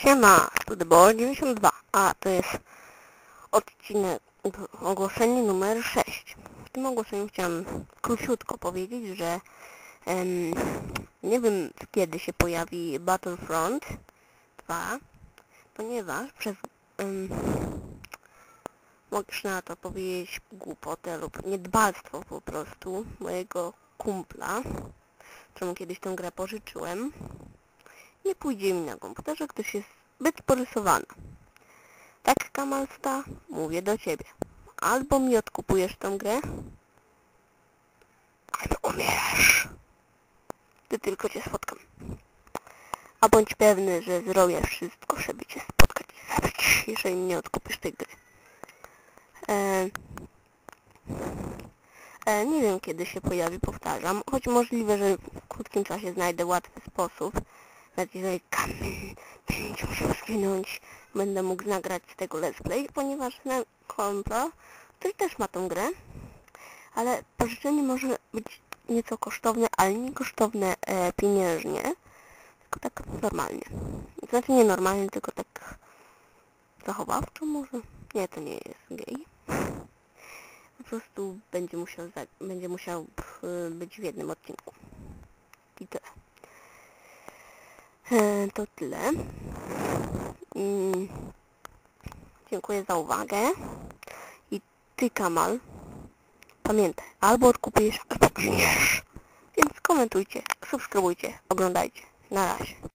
Siema, tu The Ball 92, a to jest odcinek, ogłoszenie numer 6. W tym ogłoszeniu chciałam króciutko powiedzieć, że em, nie wiem kiedy się pojawi Battlefront 2, ponieważ przez, em, mogę na to powiedzieć głupotę lub niedbalstwo po prostu mojego kumpla, czemu kiedyś tę grę pożyczyłem, nie pójdzie mi na komputerze, gdyż jest zbyt porysowana. Tak, Kamalsta, mówię do ciebie. Albo mi odkupujesz tę grę, albo umierasz. Gdy tylko cię spotkam. A bądź pewny, że zrobię wszystko, żeby cię spotkać i zabić, jeżeli nie odkupisz tej gry. E, e, nie wiem kiedy się pojawi, powtarzam, choć możliwe, że w krótkim czasie znajdę łatwy sposób, jeżeli kamień będzie musiał skinąć, będę mógł nagrać z tego let's play, ponieważ na kompla, który też ma tą grę, ale pożyczenie może być nieco kosztowne, ale nie kosztowne e, pieniężnie, tylko tak normalnie. Znaczy nie normalnie, tylko tak zachowawczo może. Nie, to nie jest gej. Po prostu będzie musiał, będzie musiał pff, być w jednym odcinku. I tyle. To tyle. Mm, dziękuję za uwagę. I ty, Kamal, pamiętaj, albo odkupujesz, albo gniesz. Więc komentujcie, subskrybujcie, oglądajcie. Na razie.